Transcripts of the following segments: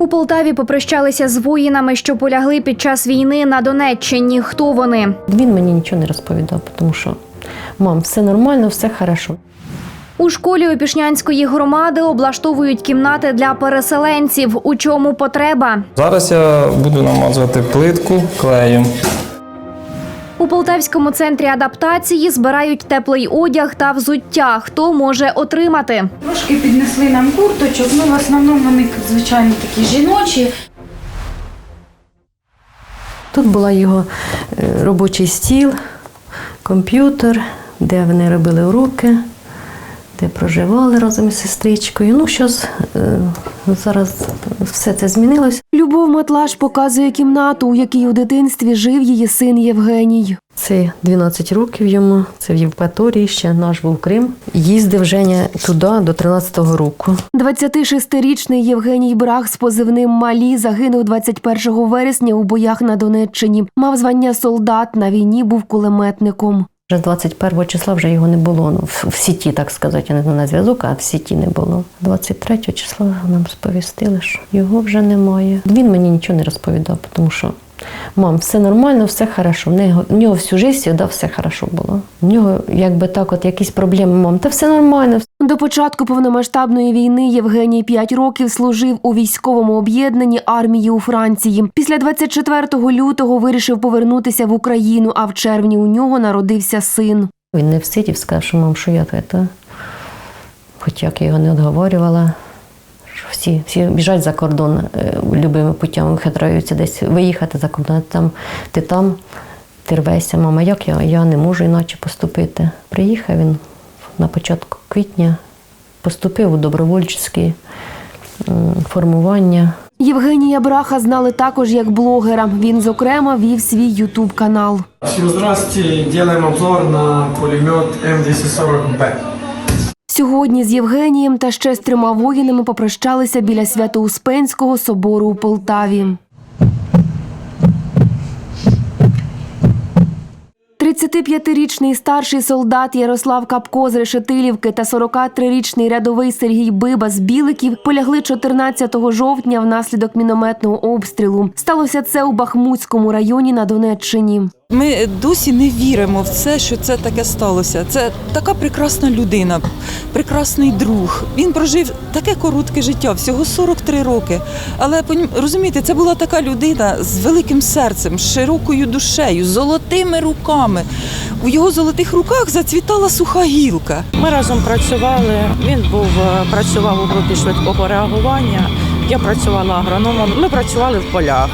У Полтаві попрощалися з воїнами, що полягли під час війни на Донеччині. Хто вони? Він мені нічого не розповідав, тому що мам, все нормально, все хорошо. У школі Опішнянської громади облаштовують кімнати для переселенців. У чому потреба? Зараз я буду намазувати плитку клеєм. У Полтавському центрі адаптації збирають теплий одяг та взуття. Хто може отримати? Трошки піднесли нам курточок, ну в основному вони, звичайно, такі жіночі. Тут була його е, робочий стіл, комп'ютер, де вони робили уроки, де проживали разом із сестричкою. Ну, щось е, зараз все це змінилось. Любов Матлаш показує кімнату, у якій у дитинстві жив її син Євгеній. Це 12 років йому, це в Євпаторії, ще наш був Крим. Їздив Женя туди до 13-го року. 26-річний Євгеній Брах з позивним Малі загинув 21 вересня у боях на Донеччині. Мав звання солдат на війні, був кулеметником. Вже 21 числа вже його не було. Ну, в, в сіті, так сказати, не на зв'язок, а в сіті не було. 23 числа нам сповістили, що його вже немає. Він мені нічого не розповідав, тому що мам, все нормально, все хорошо. В нього, в нього всю життя да, все хорошо було. В нього, якби так, от якісь проблеми, мам, та все нормально, До початку повномасштабної війни Євгеній 5 років служив у військовому об'єднанні армії у Франції. Після 24 лютого вирішив повернутися в Україну, а в червні у нього народився син. Він не всидів, сказав, що мам, що я це. Хоч як я його не відговорювала, що всі, всі біжать за кордон е, любими путями, хитраються десь виїхати за кордон. Там, ти там, ти рвешся, мама, як я? Я не можу іначе поступити. Приїхав він на початку квітня, поступив у добровольчі формування. Євгенія Браха знали також як блогера. Він, зокрема, вів свій ютуб канал. Всем здравствуйте, делаем обзор на пулемет М240Б. Сьогодні з Євгенієм та ще з трьома воїнами попрощалися біля Свято-Успенського собору у Полтаві. 35-річний старший солдат Ярослав Капко з Решетилівки та 43-річний рядовий Сергій Биба з Біликів полягли 14 жовтня внаслідок мінометного обстрілу. Сталося це у Бахмутському районі на Донеччині. Ми досі не віримо в це, що це таке сталося. Це така прекрасна людина, прекрасний друг. Він прожив таке коротке життя, всього 43 роки. Але розумієте, це була така людина з великим серцем, широкою душею, золотими руками. У його золотих руках зацвітала суха гілка. Ми разом працювали. Він був е, працював у групі швидкого реагування. Я працювала агрономом. Ми працювали в полях.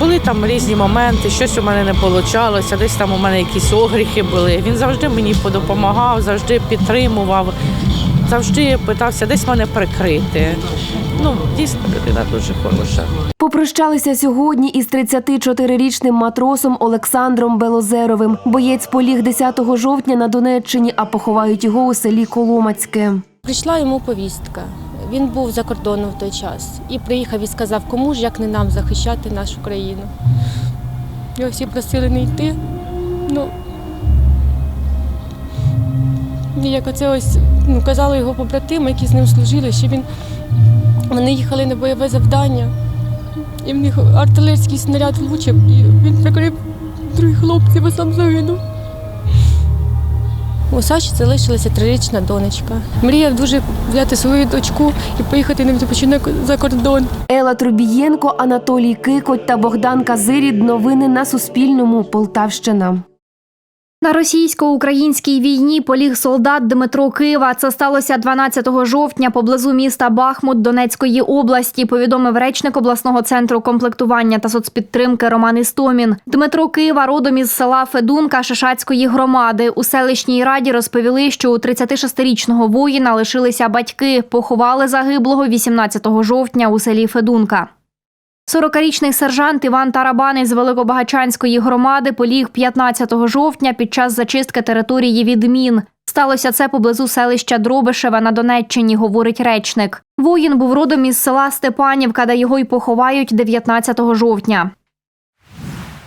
Були там різні моменти, щось у мене не вийшло, десь там у мене якісь огріхи були. Він завжди мені допомагав, завжди підтримував, завжди питався десь мене прикрити. Ну, дійсно, людина дуже хороша. Попрощалися сьогодні із 34-річним матросом Олександром Белозеровим. Боєць поліг 10 жовтня на Донеччині, а поховають його у селі Коломацьке. Прийшла йому повістка. Він був за кордоном в той час і приїхав і сказав, кому ж як не нам захищати нашу країну. Його всі просили не йти. Ну як оце ось ну, казали його побратими, які з ним служили, що він вони їхали на бойове завдання, і в них артилерійський снаряд влучив, і він прикрив других хлопців, а сам загинув. У Саші залишилася трирічна донечка. Мріяв дуже взяти свою дочку і поїхати на відпочинок за кордон. Ела Трубієнко, Анатолій Кикоть та Богдан Казирід. Новини на Суспільному. Полтавщина. На російсько-українській війні поліг солдат Дмитро Кива. Це сталося 12 жовтня поблизу міста Бахмут Донецької області. Повідомив речник обласного центру комплектування та соцпідтримки Роман Істомін. Дмитро Кива родом із села Федунка Шишацької громади. У селищній раді розповіли, що у 36-річного воїна лишилися батьки. Поховали загиблого 18 жовтня у селі Федунка. 40-річний сержант Іван Тарабанець з Великобагачанської громади поліг 15 жовтня під час зачистки території від мін. Сталося це поблизу селища Дробишеве на Донеччині, говорить речник. Воїн був родом із села Степанівка, де його й поховають 19 жовтня.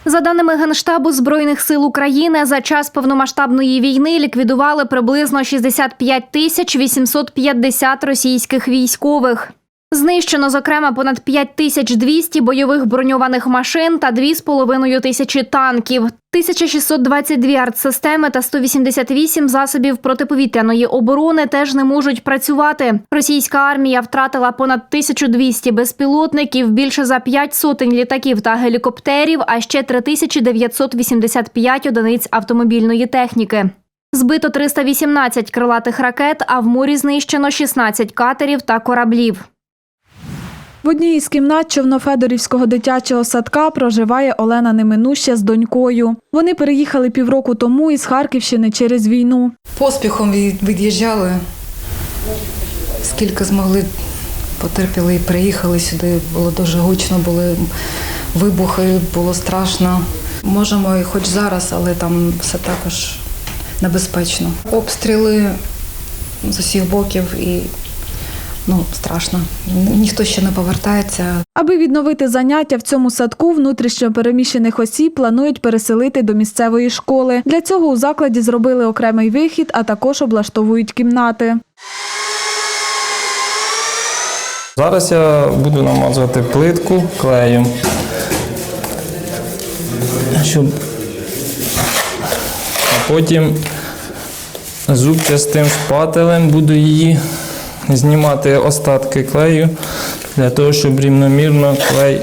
За даними Генштабу Збройних сил України, за час повномасштабної війни ліквідували приблизно 65 тисяч 850 російських військових. Знищено, зокрема, понад 5200 бойових броньованих машин та 2,5 тисячі танків, 1622 артсистеми та 188 засобів протиповітряної оборони теж не можуть працювати. Російська армія втратила понад 1200 безпілотників, більше за 5 сотень літаків та гелікоптерів, а ще 3985 одиниць автомобільної техніки. Збито 318 крилатих ракет, а в морі знищено 16 катерів та кораблів. В одній із кімнат Човнофедорівського дитячого садка проживає Олена Неминуща з донькою. Вони переїхали півроку тому із Харківщини через війну. Поспіхом від- від'їжджали. Скільки змогли, потерпіли і приїхали сюди. Було дуже гучно, були вибухи, було страшно. Можемо і хоч зараз, але там все також небезпечно. Обстріли з усіх боків і ну, страшно. Ніхто ще не повертається. Аби відновити заняття в цьому садку, внутрішньо переміщених осіб планують переселити до місцевої школи. Для цього у закладі зробили окремий вихід, а також облаштовують кімнати. Зараз я буду намазувати плитку клеєм, щоб а потім зубчастим шпателем буду її знімати остатки клею для того, щоб рівномірно клей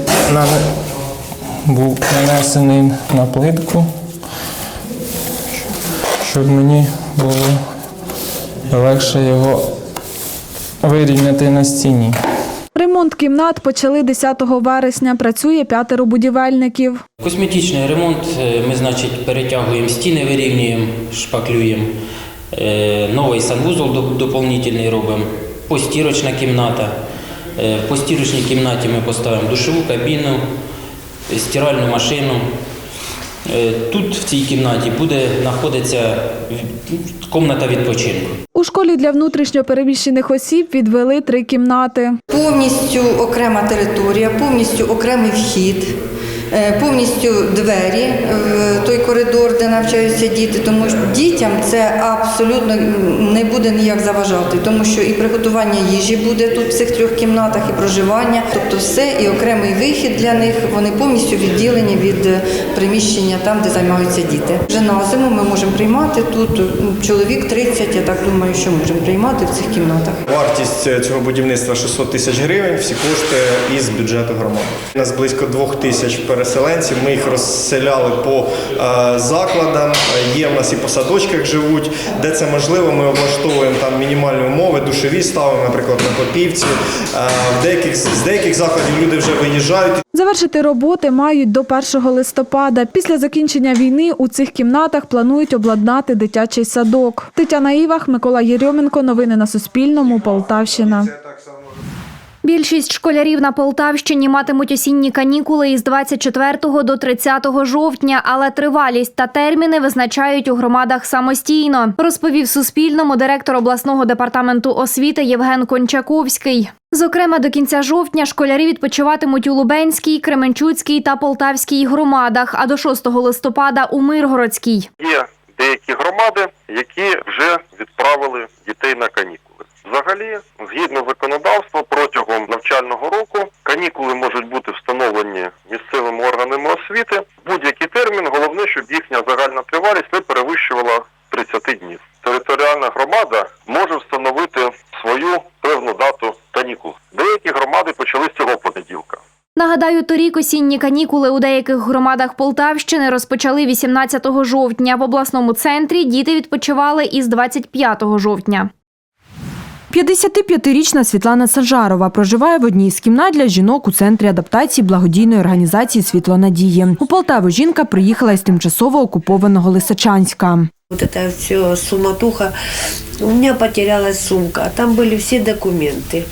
був нанесений на плитку, щоб мені було легше його вирівняти на стіні. Ремонт кімнат почали 10 вересня. Працює п'ятеро будівельників. Косметичний ремонт. Е, Ми, значить, перетягуємо стіни, вирівнюємо, шпаклюємо. Е, Новий санвузол доп- доповнительний робимо. Постірочна кімната. Е, В постірочній кімнаті ми поставимо душову кабіну, е, стиральну машину. Е, Тут, в цій кімнаті, буде знаходитися кімната відпочинку. У школі для внутрішньо переміщених осіб відвели три кімнати. Повністю окрема територія, повністю окремий вхід, повністю двері в той коридор, де навчаються діти. Тому що дітям це абсолютно не буде ніяк заважати, тому що і приготування їжі буде тут в цих трьох кімнатах, і проживання, тобто все, і окремий вихід для них. Вони повністю відділені від е, приміщення там, де займаються діти. Вже на зиму ми можемо приймати тут чоловік 30, я так думаю, що можемо приймати в цих кімнатах. Вартість е, цього будівництва 600 тисяч гривень, всі кошти із бюджету громади. У нас близько двох тисяч переселенців. Ми їх розселяли по е, закладам. Є в нас і по садочках живуть. Де це можливо, ми облаштовуємо там мінімальні умови, душові ставимо, наприклад, на Попівці. Е, в деяких з деяких закладів люди вже виїжджають. Завершити роботи мають до 1 листопада. Після закінчення війни у цих кімнатах планують обладнати дитячий садок. Тетяна Івах, Микола Єрьоменко. Новини на Суспільному. Полтавщина. Більшість школярів на Полтавщині матимуть осінні канікули із 24 до 30 жовтня, але тривалість та терміни визначають у громадах самостійно, розповів Суспільному директор обласного департаменту освіти Євген Кончаковський. Зокрема, до кінця жовтня школярі відпочиватимуть у Лубенській, Кременчуцькій та Полтавській громадах, а до 6 листопада у Миргородській. Є деякі громади, які вже відправили дітей на канікули. Взагалі, згідно законодавства, протягом навчального року канікули можуть бути встановлені місцевими органами освіти будь-який термін. Головне, щоб їхня загальна тривалість не перевищувала 30 днів. Територіальна громада може встановити свою певну дату канікул. Деякі громади почали з цього понеділка. Нагадаю, торік осінні канікули у деяких громадах Полтавщини розпочали 18 жовтня. В обласному центрі діти відпочивали із 25 жовтня. 55-річна Світлана Сажарова проживає в одній з кімнат для жінок у центрі адаптації благодійної організації Світло надії. У Полтаву жінка приїхала із тимчасово окупованого Лисичанська. Вот это все суматуха. У меня потерялась сумка, а там были все документы.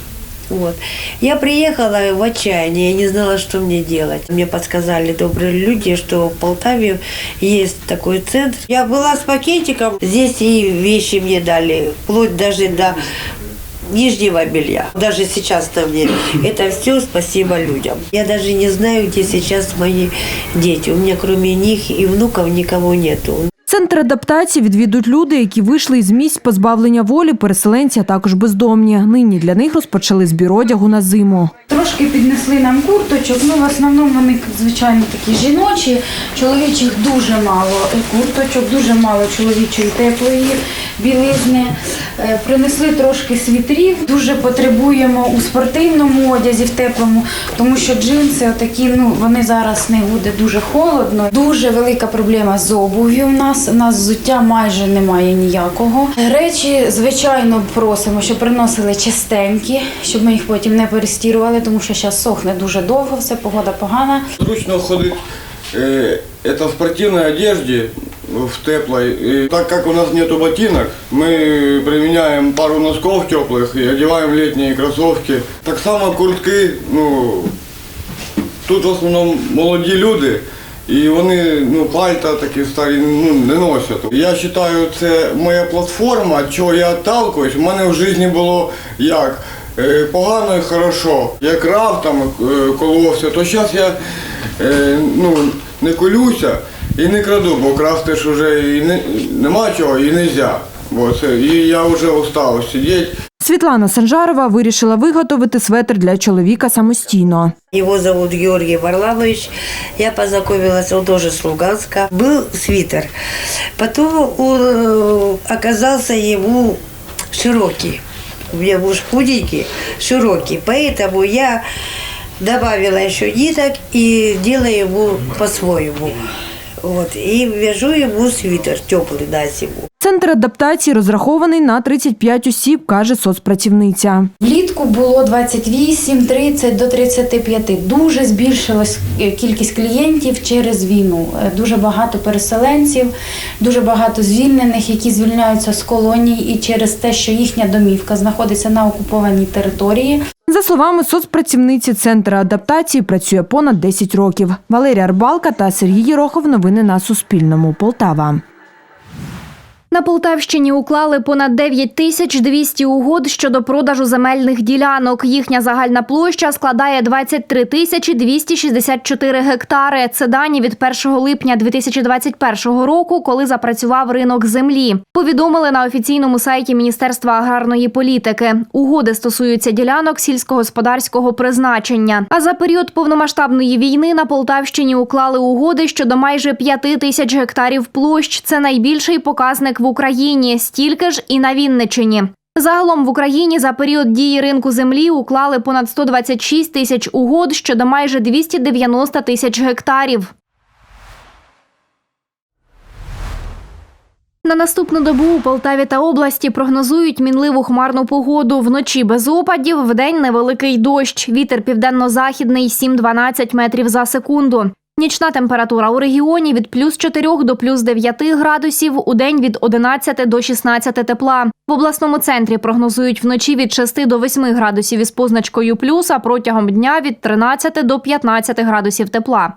Вот. Я приехала в отчаянии, я не знала, что мне делать. Мне подсказали добрые люди, что в Полтаве есть такой центр. Я была с пакетиком, здесь и вещи мне дали, вплоть даже до нижнего белья. Даже сейчас на мне. Это все спасибо людям. Я даже не знаю, где сейчас мои дети. У меня кроме них и внуков никого нету. Центр адаптації відвідують люди, які вийшли із місць позбавлення волі, переселенці, а також бездомні. Нині для них розпочали збір одягу на зиму. Трошки піднесли нам курточок. Ну, в основному вони, звичайно, такі жіночі. Чоловічих дуже мало курточок, дуже мало чоловічої теплої білизни. Е, Принесли трошки світрів. Дуже потребуємо у спортивному одязі, в теплому, тому що джинси такі, ну вони зараз не буде дуже холодно. Дуже велика проблема з обув'ю у нас У нас взуття майже немає ніякого. Речі, звичайно, просимо, щоб приносили чистенькі, щоб ми їх потім не перестірували, тому що зараз сохне дуже довго, все погода погана. Зручно ходить э, это в спортивной одежде, в теплой. И так как у нас нету ботинок, мы применяем пару носков теплых и одеваем летние кроссовки. Так само куртки, ну, тут в основному молоді люди. І вони ну, пальта такі старі ну, не носять. Я вважаю, це моя платформа, чого я отталкуюсь. У мене в житті було як е, погано і хорошо. Як рав там е, коловся, то зараз я е, ну, не колюся і не краду, бо красти ж вже і не, нема чого і не можна. Бо це, і я вже устав сидіти. Світлана Санжарова вирішила виготовити светр для чоловіка самостійно. Его зовут Георгий Варламович. Я познакомилась, он тоже с Луганска. Был свитер. Потом он э, оказался ему широкий. У меня муж худенький, широкий. Поэтому я добавила еще ниток и делаю ему по-своему. Вот. И вяжу ему свитер теплый на зиму. Центр адаптації розрахований на 35 осіб, каже соцпрацівниця. Влітку було 28, 30 до 35. Дуже збільшилась е, кількість клієнтів через війну. Е, Дуже багато переселенців, дуже багато звільнених, які звільняються з колоній і через те, що їхня домівка знаходиться на окупованій території. За словами соцпрацівниці Центру адаптації працює понад 10 років. Валерія Рбалка та Сергій Єрохов. Новини на Суспільному. Полтава. На Полтавщині уклали понад 9 тисяч 200 угод щодо продажу земельних ділянок. Їхня загальна площа складає 23 тисячі 264 гектари. Це дані від 1 липня 2021 року, коли запрацював ринок землі. Повідомили на офіційному сайті Міністерства аграрної політики. Угоди стосуються ділянок сільськогосподарського призначення. А за період повномасштабної війни на Полтавщині уклали угоди щодо майже 5 тисяч гектарів площ. Це найбільший показник в Україні, стільки ж і на Вінничині. Загалом в Україні за період дії ринку землі уклали понад 126 тисяч угод щодо майже 290 тисяч гектарів. На наступну добу у Полтаві та області прогнозують мінливу хмарну погоду. Вночі без опадів, вдень невеликий дощ. Вітер південно-західний 7-12 метрів за секунду. Нічна температура у регіоні від плюс 4 до плюс 9 градусів, у день від 11 до 16 тепла. В обласному центрі прогнозують вночі від 6 до 8 градусів із позначкою плюс, а протягом дня від 13 до 15 градусів тепла.